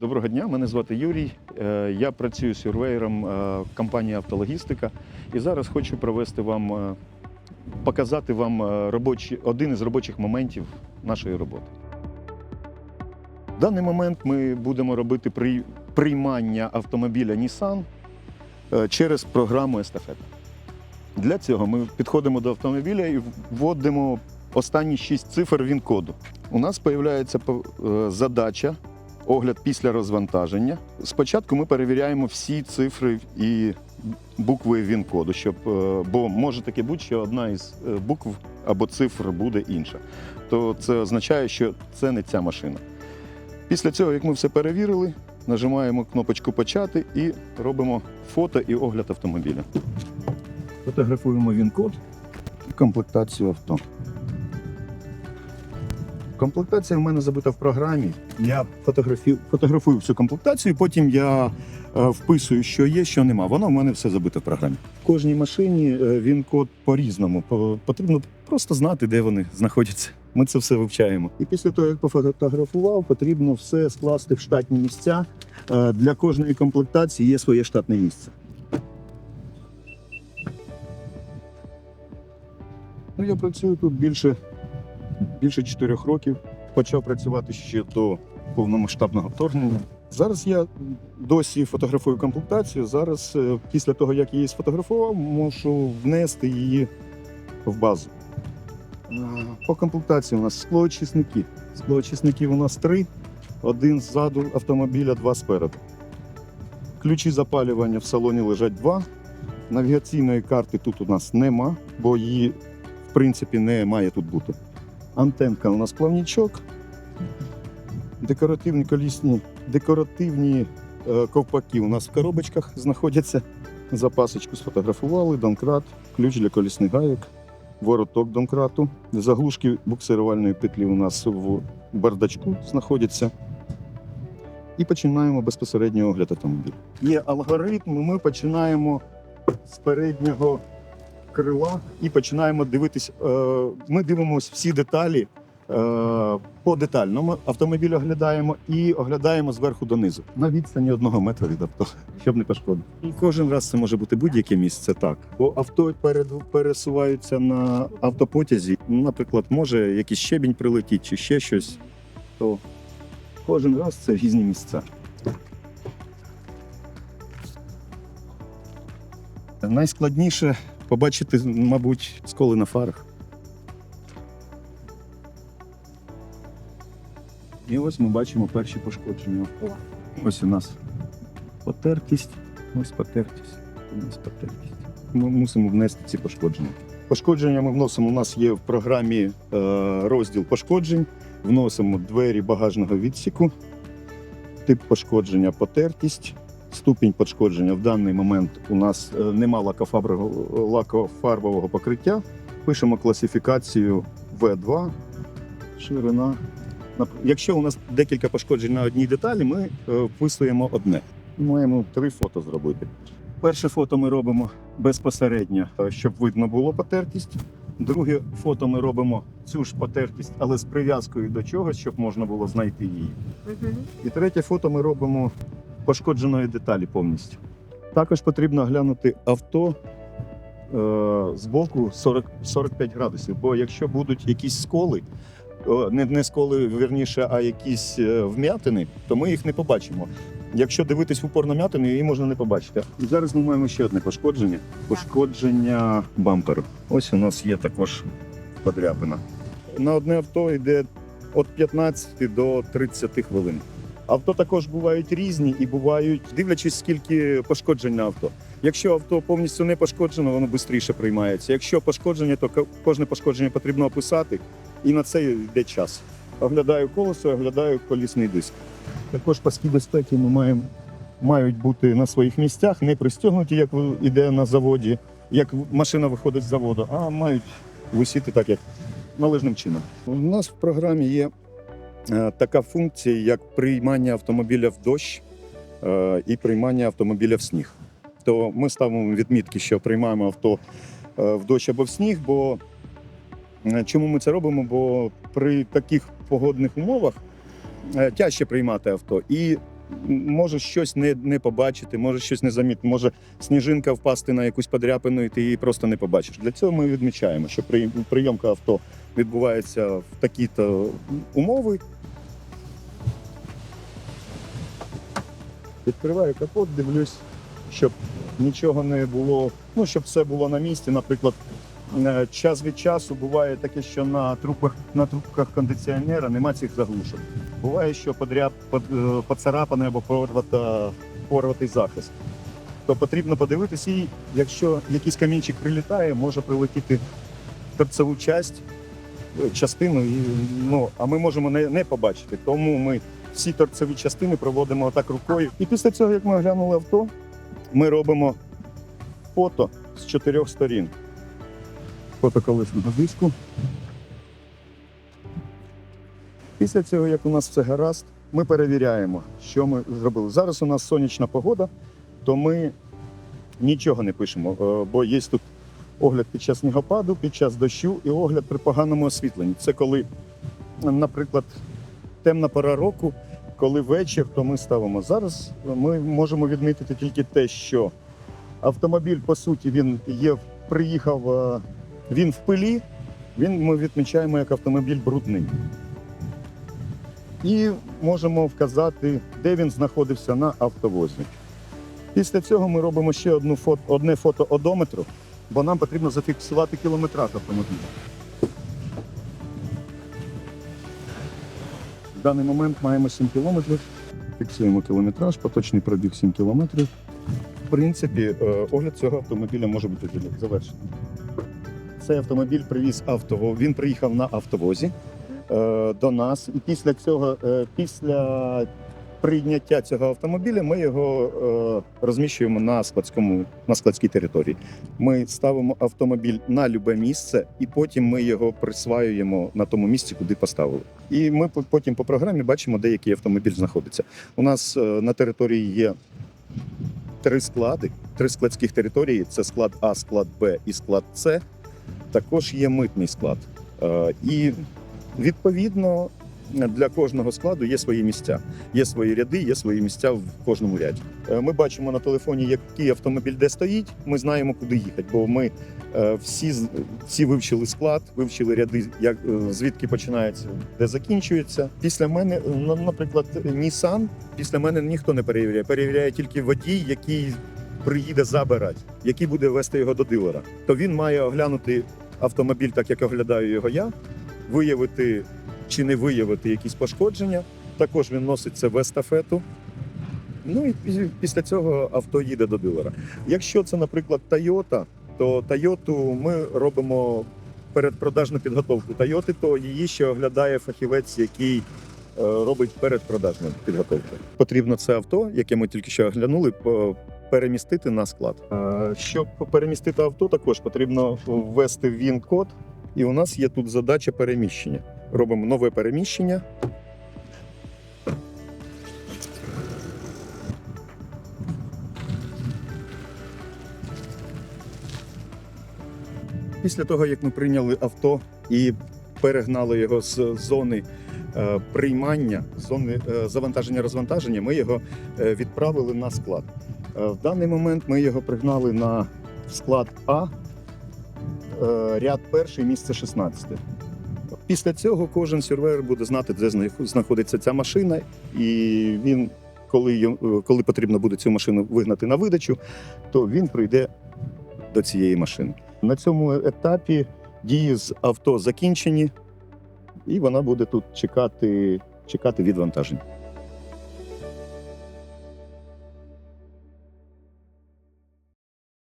Доброго дня, мене звати Юрій. Е, Я працюю сюрвеєром е, компанії Автологістика і зараз хочу провести вам, е, показати вам робочі, один із робочих моментів нашої роботи. В даний момент ми будемо робити при- приймання автомобіля Nissan через програму Естафета. Для цього ми підходимо до автомобіля і вводимо останні шість цифр він-коду. У нас з'являється задача огляд після розвантаження. Спочатку ми перевіряємо всі цифри і букви він-коду, щоб, е, бо може таке бути, що одна із е, букв або цифр буде інша. То це означає, що це не ця машина. Після цього, як ми все перевірили, нажимаємо кнопочку Почати і робимо фото і огляд автомобіля. Фотографуємо він-код і комплектацію авто. Комплектація в мене забита в програмі. Я фотографію, фотографую всю комплектацію, потім я е, вписую, що є, що нема. Воно в мене все забите в програмі. В кожній машині е, він код по-різному. Потрібно просто знати, де вони знаходяться. Ми це все вивчаємо. І після того, як пофотографував, потрібно все скласти в штатні місця. Е, Для кожної комплектації є своє штатне місце. Ну, я працюю тут більше більше чотирьох років. Почав працювати ще до повномасштабного вторгнення. Зараз я досі фотографую комплектацію. Зараз, е, після того, як її сфотографував, можу внести її в базу. Е, По комплектації у нас склоочисники. Склоочисників у нас три: один ззаду автомобіля, два спереду. Ключі запалювання в салоні лежать два. Навігаційної карти тут у нас нема, бо її в принципі не має тут бути. Антенка у нас плавнічок. Декоративні колісні, декоративні е, ковпаки у нас в коробочках знаходяться. Запасочку сфотографували, домкрат, ключ для колісних гайок, вороток домкрату. Заглушки буксирувальної петлі у нас в бардачку знаходяться. І починаємо безпосередньо огляд автомобіля. Є алгоритм, ми починаємо з переднього крила і починаємо дивитись. е, Ми дивимося всі деталі е, по детальному. Автомобіль оглядаємо і оглядаємо зверху донизу на відстані одного метра від авто, щоб не пошкодити. Кожен раз це може бути будь-яке місце, так. Бо авто пересуваються на автопотязі. Наприклад, може якийсь щебінь прилетіть чи ще щось, то кожен раз це різні місця. Найскладніше побачити, мабуть, сколи на фарах. І ось ми бачимо перші пошкодження. Ось у нас потертість, ось потертість, ось потертість. Ми мусимо внести ці пошкодження. Пошкодження ми вносимо. У нас є в програмі е, розділ пошкоджень. Вносимо двері багажного відсіку, тип пошкодження потертість, ступінь пошкодження в даний момент у нас е, нема лакофарбового, покриття. Пишемо класифікацію В2, ширина. Якщо у нас декілька пошкоджень на одній деталі, ми е, вписуємо одне. Маємо три фото зробити. Перше фото ми робимо безпосередньо, е, щоб видно було потертість. Друге фото ми робимо цю ж потертість, але з прив'язкою до чогось, щоб можна було знайти її. І третє фото ми робимо пошкодженої деталі повністю. Також потрібно глянути авто е, з боку 40, 45 градусів, бо якщо будуть якісь сколи, не, не сколи, вірніше, а якісь е, вм'ятини, то ми їх не побачимо. Якщо дивитись в упор на м'ятини, її можна не побачити. І зараз ми маємо ще одне пошкодження: пошкодження бамперу. Ось у нас є також подряпина. На одне авто йде від 15 до 30 хвилин. Авто також бувають різні і бувають, дивлячись, скільки пошкоджень на авто. Якщо авто повністю не пошкоджено, воно швидше приймається. Якщо пошкодження, то кожне пошкодження потрібно описати, і на це йде час. Оглядаю колесо, оглядаю колісний диск. Також паски безпеки ми маємо, мають бути на своїх місцях, не пристегнуті, як іде на заводі, як машина виходить з заводу, а мають висіти так, як належним чином. У нас в програмі є така функція, як приймання автомобіля в дощ е, і приймання автомобіля в сніг. То ми ставимо відмітки, що приймаємо авто е, в дощ або в сніг, бо е, чому ми це робимо? Бо при таких погодних умовах е, тяжче приймати авто. І може щось не, не побачити, може щось не замітити, може сніжинка впасти на якусь подряпину, і ти її просто не побачиш. Для цього ми відмічаємо, що при- прийомка авто відбувається в такі-то умови. Відкриваю капот, дивлюсь, щоб нічого не було, ну щоб все було на місці. Наприклад, е, час від часу буває таке, що на трубках, на трубках кондиціонера нема цих заглушок. Буває, що подряд под, е, поцарапаний або порвата, порватий захист. То потрібно подивитися, і якщо якийсь камінчик прилітає, може прилетіти в торцеву часть, е, частину, і, ну, а ми можемо не, не побачити. Тому ми всі торцеві частини проводимо отак рукою. І після цього, як ми оглянули авто, ми робимо фото з чотирьох сторін. Фото колесного диску. Після цього, як у нас все гаразд, ми перевіряємо, що ми зробили. Зараз у нас сонячна погода, то ми нічого не пишемо, е, бо є тут огляд під час снігопаду, під час дощу і огляд при поганому освітленні. Це коли, наприклад, темна пора року, коли вечір, то ми ставимо. Зараз ми можемо відмітити тільки те, що автомобіль, по суті, він є, приїхав, е, він в пилі, він ми відмічаємо як автомобіль брудний. І можемо вказати, де він знаходився на автовозі. Після цього ми робимо ще одну фото, одне фото одометру, бо нам потрібно зафіксувати кілометраж автомобіля. В даний момент маємо 7 кілометрів. Фіксуємо кілометраж, поточний пробіг 7 кілометрів. В принципі, е, огляд цього автомобіля може бути завершений. Цей автомобіль привіз автово. Він приїхав на автовозі е, до нас. І після цього, е, після прийняття цього автомобіля, ми його е, розміщуємо на складському на складській території. Ми ставимо автомобіль на любе місце, і потім ми його присваюємо на тому місці, куди поставили. І ми потім по програмі бачимо, де який автомобіль знаходиться. У нас е, на території є три склади, три складських території: це склад А, склад Б і склад С. Також є митний склад. Е, І відповідно для кожного складу є свої місця, є свої ряди, є свої місця в кожному ряді. Е, Ми бачимо на телефоні, який автомобіль де стоїть. Ми знаємо, куди їхати, бо ми е, всі, всі вивчили склад, вивчили ряди, як е, звідки починається, де закінчується. Після мене, наприклад, Nissan, після мене ніхто не перевіряє. Перевіряє тільки водій, який приїде забирати, який буде вести його до дилера. То він має оглянути автомобіль, так як оглядаю його я, виявити чи не виявити якісь пошкодження. Також він носить в естафету. Ну і після цього авто їде до дилера. Якщо це, наприклад, Toyota, то Toyota ми робимо передпродажну підготовку Toyota, то її ще оглядає фахівець, який е, робить передпродажну підготовку. Потрібно це авто, яке ми тільки що оглянули, перемістити на склад. Щоб перемістити авто, також потрібно ввести він-код, і у нас є тут задача переміщення. Робимо нове переміщення. Після того, як ми прийняли авто і перегнали його з зони е, приймання, зони е, завантаження-розвантаження, ми його е, відправили на склад. В даний момент ми його пригнали на склад А, ряд перший, місце 16. Після цього кожен сервер буде знати, де знах- знаходиться ця машина, і він, коли, коли потрібно буде цю машину вигнати на видачу, то він прийде до цієї машини. На цьому етапі дії з авто закінчені, і вона буде тут чекати, чекати відвантажень.